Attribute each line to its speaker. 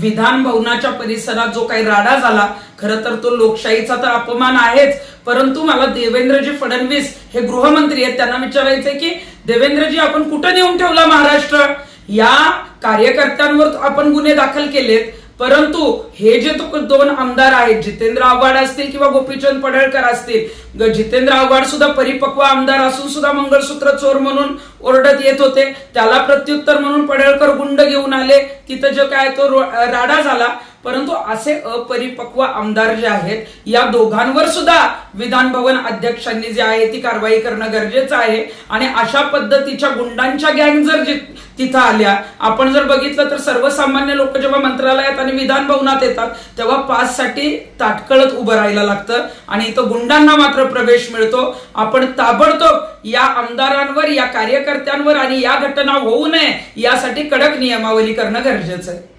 Speaker 1: विधान भवनाच्या परिसरात जो काही राडा झाला खरं तर तो लोकशाहीचा तर अपमान आहेच. परंतु मला देवेंद्रजी फडणवीस हे गृहमंत्री आहेत त्यांना विचारायचंय की देवेंद्रजी आपण कुठं नेऊन ठेवला महाराष्ट्र? या कार्यकर्त्यांवर आपण गुन्हे दाखल केलेत परंतु हे जे तो दोन आमदार आहेत जितेंद्र आव्हाड असतील किंवा गोपीचंद पडळकर असतील जितेंद्र आव्हाड सुद्धा परिपक्व आमदार असून सुद्धा मंगळसूत्र चोर म्हणून ओरडत येत होते. त्याला प्रत्युत्तर म्हणून पडळकर गुंड घेऊन आले. तिथं जो काय तो राडा झाला. परंतु असे अपरिपक्व आमदार जे आहेत या दोघांवर सुद्धा विधान भवन अध्यक्षांनी जे आहे ती कारवाई करणं गरजेचं आहे. आणि अशा पद्धतीच्या गुंडांच्या गँग जर तिथं आल्या. आपण जर बघितलं तर सर्वसामान्य लोक जेव्हा मंत्रालयात आणि विधान भवनात येतात तेव्हा पाससाठी ताटकळत उभं राहायला लागतं आणि इथं गुंडांना मात्र प्रवेश मिळतो. आपण ताबडतोब या आमदारांवर या कार्यकर्त्यांवर आणि या घटना होऊ नये यासाठी कडक नियमावली करणं गरजेचं आहे.